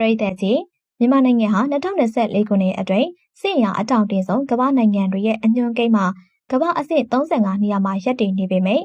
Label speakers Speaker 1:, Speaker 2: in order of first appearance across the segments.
Speaker 1: ပရိသတ်ကြီးမြန်မာနိုင်ငံဟာ2024ခုနှစ်အတွင်းစစ်ရာအတောင်တင်ဆုံးကမ္ဘာနိုင်ငံတွေရဲ့အညွှန်းကိန်းမှာကမ္ဘာအဆင့်35နေရာမှာရပ်တည်နေပေမဲ့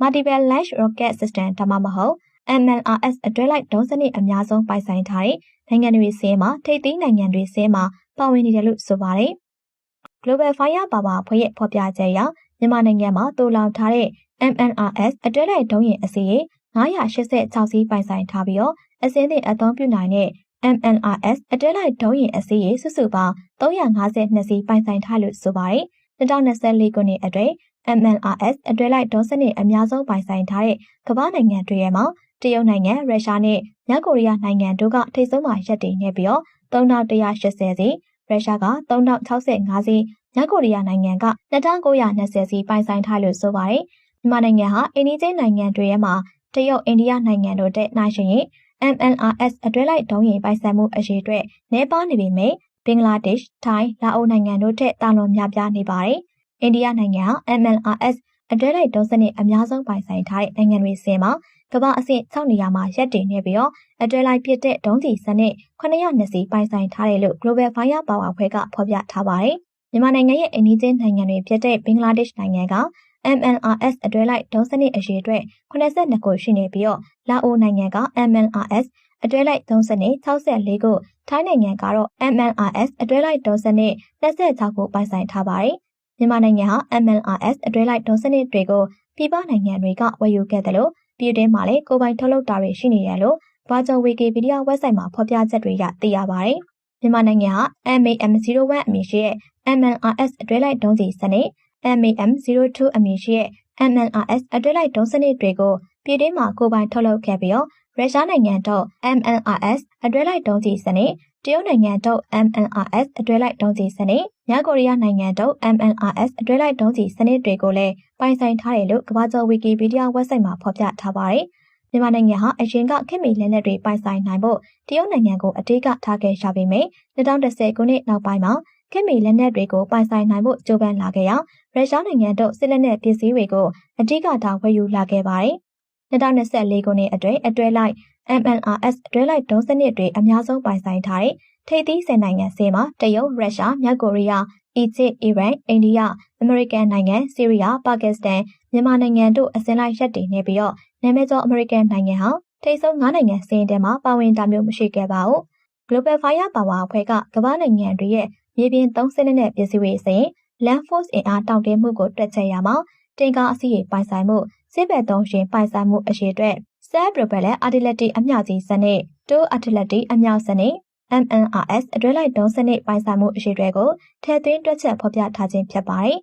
Speaker 1: Multiple Launch Rocket System ဒါမှမဟုတ် MLRS အတွဲလိုက်ဒုံးစနစ်အများဆုံးပိုင်ဆိုင်ထားတဲ့နိုင်ငံတွေစင်းမှာထိပ်သီးနိုင်ငံတွေစင်းမှာပါဝင်နေတယ်လို့ဆိုပါတယ်။ Global Fire Power ဖွဲ့ရဲ့ဖော်ပြချက်အရမြန်မာနိုင်ငံမှာတူလောင်ထားတဲ့ MNRS အတွဲလိုက်ဒုံးရင်အစီရေ986စီးပိုင်ဆိုင်ထားပြီးတော့အစင်းသင့်အသုံးပြုနိုင်တဲ့ MNRS အတွဲလိုက်ဒုံးရင်အစီရေစုစုပေါင်း352စီးပိုင်ဆိုင်ထားလို့ဆိုပါတယ်။2024ခုနှစ်အတွင်း MNRS အတွဲလိုက်ဒုံးစနစ်အများဆုံးပိုင်ဆိုင်ထားတဲ့ကမ္ဘာနိုင်ငံတွေရဲ့မှာတရုတ်နိုင်ငံရုရှားနဲ့မြောက်ကိုရီးယားနိုင်ငံတို့ကထိပ်ဆုံးမှာရပ်တည်နေပြီးတော့3180စီရုရှားက3065စီမြောက်ကိုရီးယားနိုင်ငံက2920စီပိုင်ဆိုင်ထားလို့ဆိုပါတယ်။မြန်မာနိုင်ငံဟာအိန္ဒိယနိုင်ငံတွေရဲ့မှာတရုတ်အိန္ဒိယနိုင်ငံတို့တဲ့နိုင်ရှင်ရင် MNRS အတွဲလိုက်ဒုံးရင်ပိုင်ဆိုင်မှုအရေးအတွက်နေပါနေပေမဲ့ဘင်္ဂလားဒေ့ရှ်၊ထိုင်း၊လာအိုနိုင်ငံတို့ထက်တာလွန်များပြားနေပါတယ်။အိန္ဒိယနိုင်ငံဟာ MNRS အတွဲလိုက်ဒုံးစနစ်အများဆုံးပိုင်ဆိုင်ထားတဲ့နိုင်ငံတွေစင်မှာကမ္ဘာအဆင့်6နေရာမှာရပ်တည်နေပြီးတော့အတွဲလိုက်ပြစ်တဲ့ဒုံးစီစနစ်900စီပိုင်ဆိုင်ထားတယ်လို့ Global Fire Power အဖွဲ့ကဖော်ပြထားပါတယ်။မြန်မာနိုင်ငံရဲ့အိန္ဒိယနိုင်ငံတွေဖြစ်တဲ့ဘင်္ဂလားဒေ့ရှ်နိုင်ငံက MNRS အတွဲလိုက်ဒုံးစနစ်အရေးအတွက်82ခုရှိနေပြီးတော့လာအိုနိုင်ငံက MNRS အတွဲလိုက်ဒုံးစနစ်64ခုထိုင်းနိုင်ငံကတော့ MNRS အတွဲလိုက်ဒုံးစနစ်26ခုပိုင်ဆိုင်ထားပါတယ်။မြန်မာနိုင်ငံဟာ MNRS အတွဲလိုက်ဒုံးစနစ်တွေကိုပြည်ပနိုင်ငံတွေကဝယ်ယူခဲ့တယ်လို့ပြည်တွင်းမှာလည်းကိုပိုင်ထုတ်လုပ်တာတွေရှိနေတယ်လို့ဘာဂျော်ဝီကီပီဒီးယားဝက်ဆိုက်မှာဖော်ပြချက်တွေကသိရပါတယ်။မြန်မာနိုင်ငံဟာ MAM01 အမည်ရှိတဲ့ MNRS အတွဲလိုက်ဒုံးစီစနစ် MAM02 အမည်ရှိတဲ့ MNRS အတွဲလိုက်ဒုံးစနစ်တွေကိုပြည်တွင်းမှာကိုပိုင်ထုတ်လုပ်ခဲ့ပြီးတော့ရုရှားနိုင်ငံတော့ MNRS အတွဲလိုက်ဒုံးစီစနစ်တရုတ်နိုင်ငံတော့ MNRS အတွဲလိုက်ဒုံးစီစနစ်မြောက်ကိုရီးယားနိုင်ငံတော့ MNRS အတွဲလိုက်ဒုံးစီစနစ်တွေကိုလည်းပိုင်ဆိုင်ထားတယ်လို့ကမ္ဘာကျော်ဝီကီပီဒီးယားဝက်ဆိုက်မှာဖော်ပြထားပါတယ်။မြန်မာနိုင်ငံဟာအရင်ကခင်မီလက်နက်တွေပိုင်ဆိုင်နိုင်ဖို့တရုတ်နိုင်ငံကိုအတိအကထားခဲ့ရပေမယ့်2010ခုနှစ်နောက်ပိုင်းမှာ ခင်မီလက်နက်တွေကိုပိုင်ဆိုင်နိုင်ဖို့ကြိုးပမ်းလာခဲ့ရာရုရှားနိုင်ငံတို့စစ်လက်နက်ပစ္စည်းတွေကိုအတိအကထားဝယ်ယူလာခဲ့ပါတယ်။2024ခုနှစ်အတွင်းအတွဲလိုက် MNRS အတွဲလိုက်ဒုံးစနစ်တွေအများဆုံးပိုင်ဆိုင်ထားတဲ့ထိပ်သီးဆယ်နိုင်ငံစီမှာတရုတ်၊ရုရှား၊မြောက်ကိုရီးယား၊အီဂျစ်၊အီရန်၊အိန္ဒိယ၊အမေရိကန်နိုင်ငံ၊ဆီးရီးယား၊ပါကစ္စတန်၊မြန်မာနိုင်ငံတို့အစဉ်လိုက်ရပ်တည်နေပြီးတော့နာမည်ကျော်အမေရိကန်နိုင်ငံဟာထိပ်ဆုံး9နိုင်ငံစီးရင်ထဲမှာပါဝင်တာမျိုးမရှိခဲ့ပါဘူး။ Global Fire Power အဖွဲ့ကကမ္ဘာနိုင်ငံတွေရဲ့ မြေပြင်သုံးစစ်လက်နက်ပစ္စည်းတွေစဉ် Land Force အင်အားတောင့်တင်းမှုကိုတွက်ချက်ရမှာတင်ကားအစီးပိုင်ဆိုင်မှုစစ်ဘက်သုံးရှင်ပိုင်ဆိုင်မှုအရေးအတွက် Self Propelled Artillery အမြောက်ကြီးစနစ် Two Artillery အမြောက်စနစ် MNRS အတွဲလိုက်ဒုံးစနစ်ပိုင်ဆိုင်မှုအရေးတွေကိုထည့်သွင်းတွက်ချက်ဖော်ပြထားခြင်းဖြစ်ပါတယ်